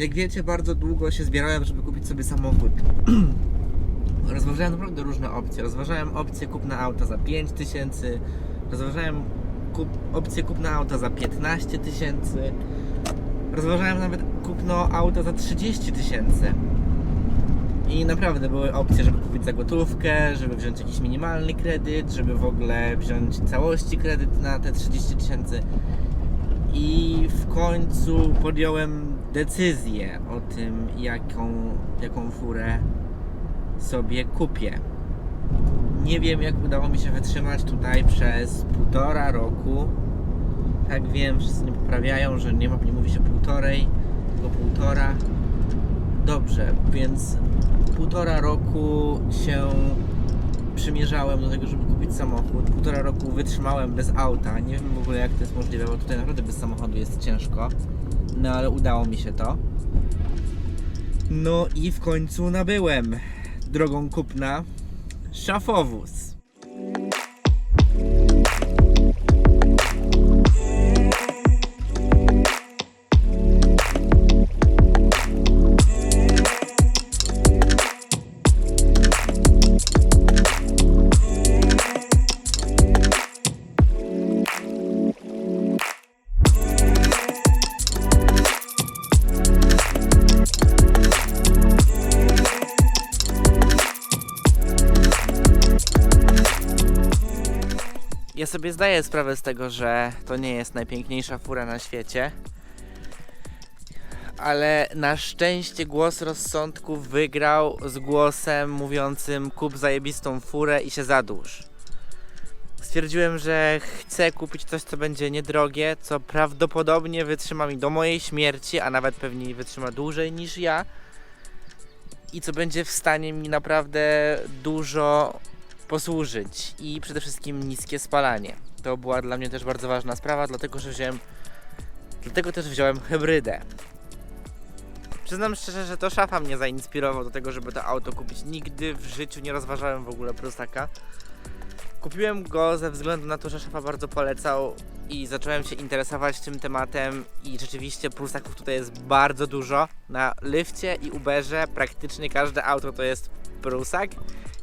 Jak wiecie, bardzo długo się zbierałem, żeby kupić sobie samochód. Rozważałem naprawdę różne opcje. Rozważałem opcję kupna auta za 5 tysięcy, rozważałem kup, opcję kupna auta za 15 tysięcy, rozważałem nawet kupno auta za 30 tysięcy. I naprawdę były opcje, żeby kupić za gotówkę, żeby wziąć jakiś minimalny kredyt, żeby w ogóle wziąć całości kredyt na te 30 tysięcy. I w końcu podjąłem decyzję o tym, jaką, jaką furę sobie kupię. Nie wiem, jak udało mi się wytrzymać tutaj przez półtora roku. Tak wiem, wszyscy nie poprawiają, że nie, ma, nie mówi się półtorej, tylko półtora. Dobrze, więc półtora roku się przymierzałem do tego, żeby kupić samochód. Półtora roku wytrzymałem bez auta. Nie wiem w ogóle jak to jest możliwe, bo tutaj naprawdę bez samochodu jest ciężko. No ale udało mi się to. No i w końcu nabyłem drogą kupna szafowóz. Sobie zdaję sprawę z tego, że to nie jest najpiękniejsza fura na świecie. Ale na szczęście głos rozsądku wygrał z głosem mówiącym kup zajebistą furę i się zadłuż. Stwierdziłem, że chcę kupić coś, co będzie niedrogie, co prawdopodobnie wytrzyma mi do mojej śmierci, a nawet pewnie wytrzyma dłużej niż ja. I co będzie w stanie mi naprawdę dużo posłużyć i przede wszystkim niskie spalanie. To była dla mnie też bardzo ważna sprawa, dlatego że wziąłem dlatego też wziąłem hybrydę. Przyznam szczerze, że to szafa mnie zainspirował do tego, żeby to auto kupić. Nigdy w życiu nie rozważałem w ogóle Prusaka. Kupiłem go ze względu na to, że szafa bardzo polecał i zacząłem się interesować tym tematem i rzeczywiście Prusaków tutaj jest bardzo dużo. Na Lyfcie i Uberze praktycznie każde auto to jest Prusak.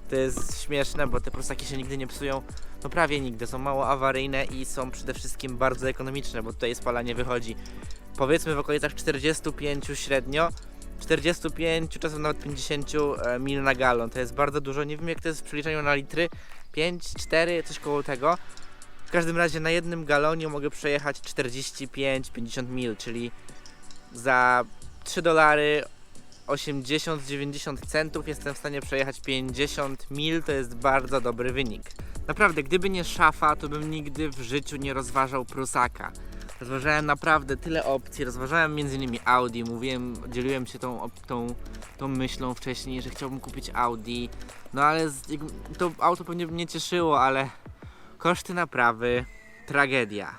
To jest śmieszne, bo te Prusaki się nigdy nie psują. No prawie nigdy, są mało awaryjne i są przede wszystkim bardzo ekonomiczne, bo tutaj spalanie wychodzi powiedzmy w okolicach 45 średnio. 45, czasem nawet 50 e, mil na galon. To jest bardzo dużo. Nie wiem jak to jest w przeliczeniu na litry. 5, 4, coś koło tego. W każdym razie na jednym galonie mogę przejechać 45-50 mil, czyli za 3 dolary 80-90 centów jestem w stanie przejechać 50 mil, to jest bardzo dobry wynik. Naprawdę, gdyby nie szafa, to bym nigdy w życiu nie rozważał Prusaka. Rozważałem naprawdę tyle opcji, rozważałem m.in. Audi, mówiłem, dzieliłem się tą, tą, tą myślą wcześniej, że chciałbym kupić Audi. No ale z, to auto pewnie mnie cieszyło, ale koszty naprawy, tragedia.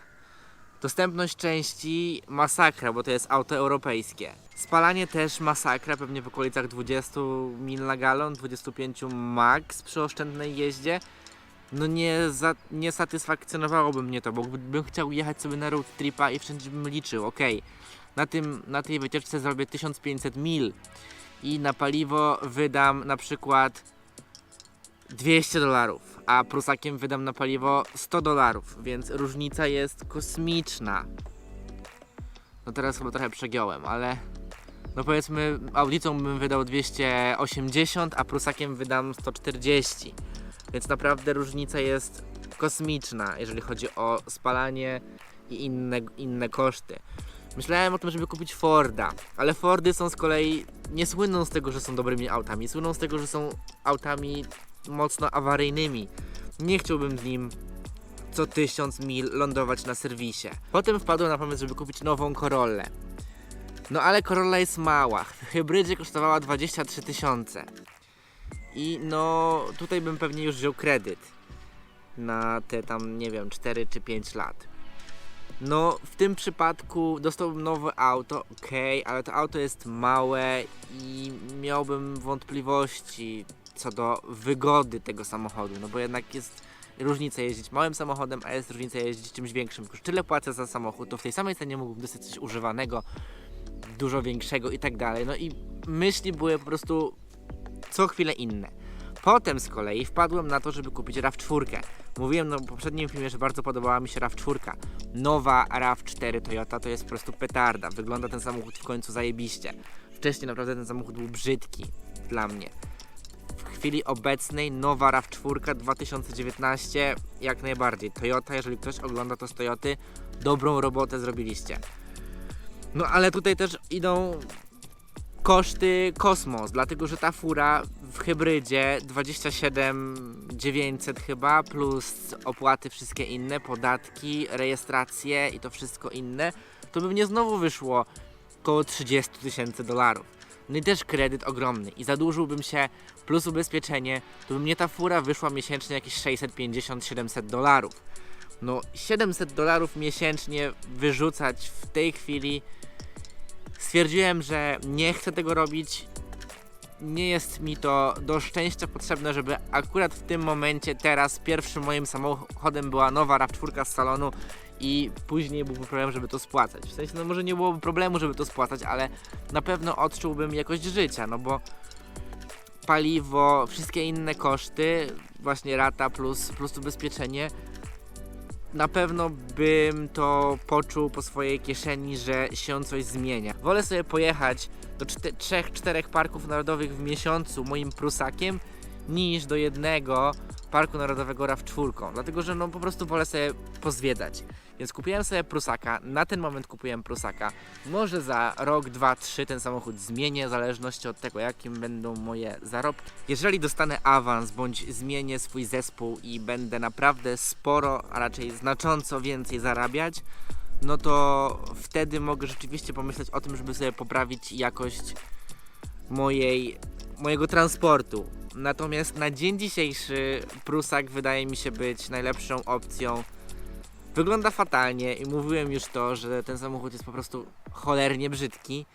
Dostępność części masakra, bo to jest auto europejskie. Spalanie też masakra, pewnie w okolicach 20 mil na galon, 25 max przy oszczędnej jeździe. No nie, za, nie satysfakcjonowałoby mnie to, bo gdybym chciał jechać sobie na road tripa i wszędzie bym liczył, ok, na, tym, na tej wycieczce zrobię 1500 mil i na paliwo wydam na przykład 200 dolarów, a prusakiem wydam na paliwo 100 dolarów, więc różnica jest kosmiczna. No teraz chyba trochę przegiąłem, ale no powiedzmy audicą bym wydał 280, a prusakiem wydam 140. Więc naprawdę różnica jest kosmiczna, jeżeli chodzi o spalanie i inne, inne koszty. Myślałem o tym, żeby kupić Forda, ale Fordy są z kolei nie słyną z tego, że są dobrymi autami, słyną z tego, że są autami mocno awaryjnymi. Nie chciałbym z nim co tysiąc mil lądować na serwisie. Potem wpadłem na pomysł, żeby kupić nową Corollę. No ale Corolla jest mała. W hybrydzie kosztowała 23 tysiące. I no tutaj bym pewnie już wziął kredyt na te tam nie wiem 4 czy 5 lat. No w tym przypadku dostałbym nowe auto, ok, ale to auto jest małe i miałbym wątpliwości co do wygody tego samochodu, no bo jednak jest różnica jeździć małym samochodem, a jest różnica jeździć czymś większym. Tylko tyle płacę za samochód, to w tej samej cenie mógłbym dostać coś używanego dużo większego i tak dalej. No i myśli były po prostu co chwilę inne. Potem z kolei wpadłem na to, żeby kupić RAV4. Mówiłem no, w poprzednim filmie, że bardzo podobała mi się RAV4. Nowa RAV4 Toyota to jest po prostu petarda. Wygląda ten samochód w końcu zajebiście. Wcześniej naprawdę ten samochód był brzydki dla mnie. W chwili obecnej nowa RAV4 2019 jak najbardziej. Toyota, jeżeli ktoś ogląda to z Toyoty, dobrą robotę zrobiliście. No ale tutaj też idą koszty kosmos, dlatego że ta fura w hybrydzie 27 900 chyba, plus opłaty wszystkie inne, podatki, rejestracje i to wszystko inne, to by mnie znowu wyszło około 30 tysięcy dolarów. No i też kredyt ogromny i zadłużyłbym się plus ubezpieczenie, to by mnie ta fura wyszła miesięcznie jakieś 650-700 dolarów. No 700 dolarów miesięcznie wyrzucać w tej chwili stwierdziłem, że nie chcę tego robić. Nie jest mi to do szczęścia potrzebne, żeby akurat w tym momencie, teraz, pierwszym moim samochodem była nowa RAV4 z salonu i później byłby problem, żeby to spłacać. W sensie, no może nie byłoby problemu, żeby to spłacać, ale na pewno odczułbym jakość życia, no bo paliwo, wszystkie inne koszty, właśnie rata plus, plus ubezpieczenie, na pewno bym to poczuł po swojej kieszeni, że się coś zmienia. Wolę sobie pojechać do 3-4 parków narodowych w miesiącu moim prusakiem, niż do jednego parku narodowego RAV4, dlatego że no po prostu wolę sobie pozwiedzać. Więc kupiłem sobie prusaka, na ten moment kupiłem prusaka. Może za rok, dwa, trzy ten samochód zmienię, w zależności od tego, jakim będą moje zarobki. Jeżeli dostanę awans, bądź zmienię swój zespół i będę naprawdę sporo, a raczej znacząco więcej zarabiać, no to wtedy mogę rzeczywiście pomyśleć o tym, żeby sobie poprawić jakość mojej, mojego transportu. Natomiast na dzień dzisiejszy Prusak wydaje mi się być najlepszą opcją. Wygląda fatalnie i mówiłem już to, że ten samochód jest po prostu cholernie brzydki.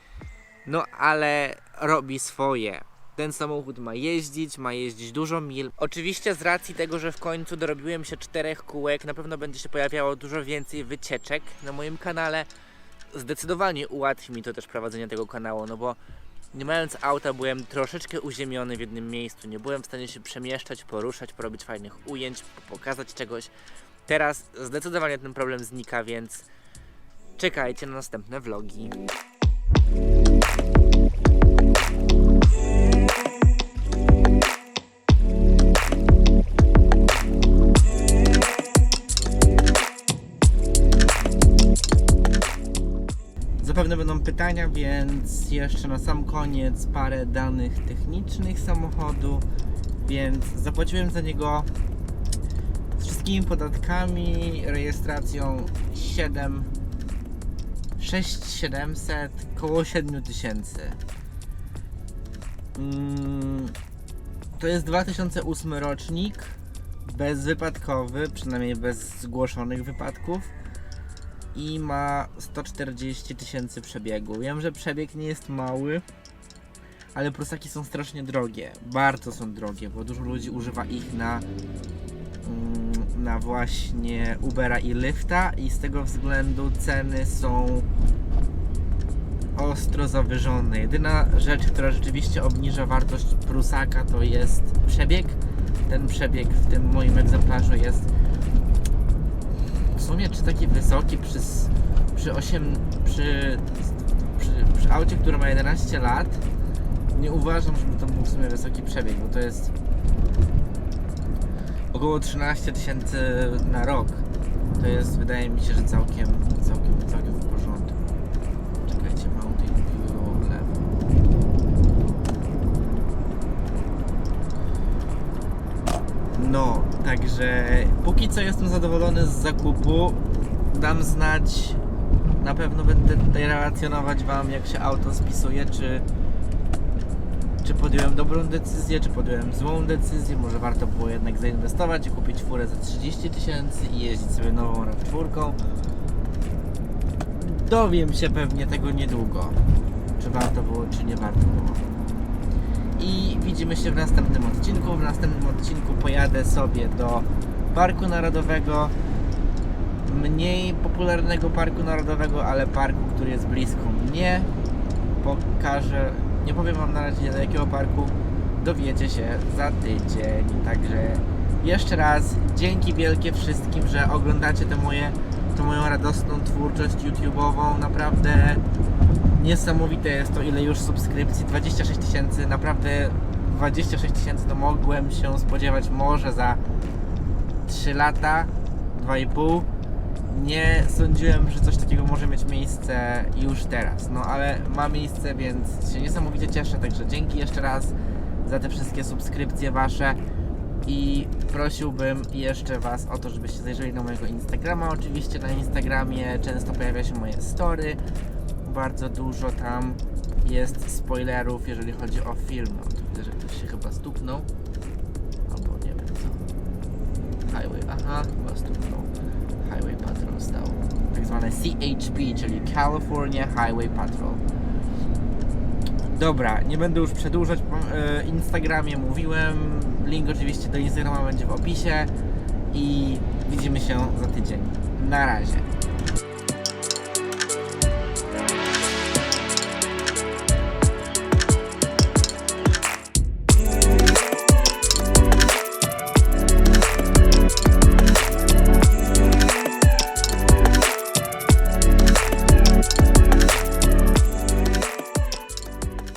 No ale robi swoje. Ten samochód ma jeździć, ma jeździć dużo mil. Oczywiście z racji tego, że w końcu dorobiłem się czterech kółek, na pewno będzie się pojawiało dużo więcej wycieczek na moim kanale. Zdecydowanie ułatwi mi to też prowadzenie tego kanału, no bo nie mając auta byłem troszeczkę uziemiony w jednym miejscu. Nie byłem w stanie się przemieszczać, poruszać, porobić fajnych ujęć, pokazać czegoś. Teraz zdecydowanie ten problem znika, więc czekajcie na następne vlogi. Zapewne będą pytania, więc jeszcze na sam koniec parę danych technicznych samochodu. Więc zapłaciłem za niego z wszystkimi podatkami, rejestracją 7 6700, koło 7000. Mm, to jest 2008 rocznik, bezwypadkowy, przynajmniej bez zgłoszonych wypadków i ma 140 tysięcy przebiegu. Wiem, że przebieg nie jest mały, ale prusaki są strasznie drogie. Bardzo są drogie, bo dużo ludzi używa ich na, mm, na właśnie Ubera i Lyfta i z tego względu ceny są ostro zawyżone. Jedyna rzecz, która rzeczywiście obniża wartość prusaka to jest przebieg. Ten przebieg w tym moim egzemplarzu jest sumie czy taki wysoki przy, przy 8 przy, przy, przy aucie, które ma 11 lat nie uważam, żeby to był w sumie wysoki przebieg, bo to jest około 13 tysięcy na rok. To jest, wydaje mi się, że całkiem, całkiem także póki co jestem zadowolony z zakupu. Dam znać, na pewno będę tutaj relacjonować Wam, jak się auto spisuje, czy czy podjąłem dobrą decyzję, czy podjąłem złą decyzję, może warto było jednak zainwestować i kupić furę za 30 tysięcy i jeździć sobie nową RAV4. Dowiem się pewnie tego niedługo, czy warto było, czy nie warto było. I widzimy się w następnym odcinku. W następnym odcinku pojadę sobie do Parku Narodowego, mniej popularnego Parku Narodowego, ale parku, który jest blisko mnie pokażę, nie powiem wam na razie do jakiego parku, dowiecie się za tydzień. Także jeszcze raz dzięki wielkie wszystkim, że oglądacie te moje, tę moją radosną twórczość YouTube'ową. Naprawdę niesamowite jest to, ile już subskrypcji. 26 tysięcy, naprawdę 26 tysięcy to mogłem się spodziewać może za 3 lata, 2,5. Nie sądziłem, że coś takiego może mieć miejsce już teraz, no ale ma miejsce, więc się niesamowicie cieszę, także dzięki jeszcze raz za te wszystkie subskrypcje wasze i prosiłbym jeszcze was o to, żebyście zajrzeli na mojego Instagrama, oczywiście na Instagramie często pojawia się moje story, bardzo dużo tam jest spoilerów, jeżeli chodzi o film, no to widzę, że ktoś się chyba stuknął, albo nie wiem co, Highway, aha, chyba stuknął. Highway Patrol stał. Tak zwane CHP, czyli California Highway Patrol. Dobra, nie będę już przedłużać. Po e, Instagramie mówiłem. Link oczywiście do Instagrama będzie w opisie. I widzimy się za tydzień. Na razie.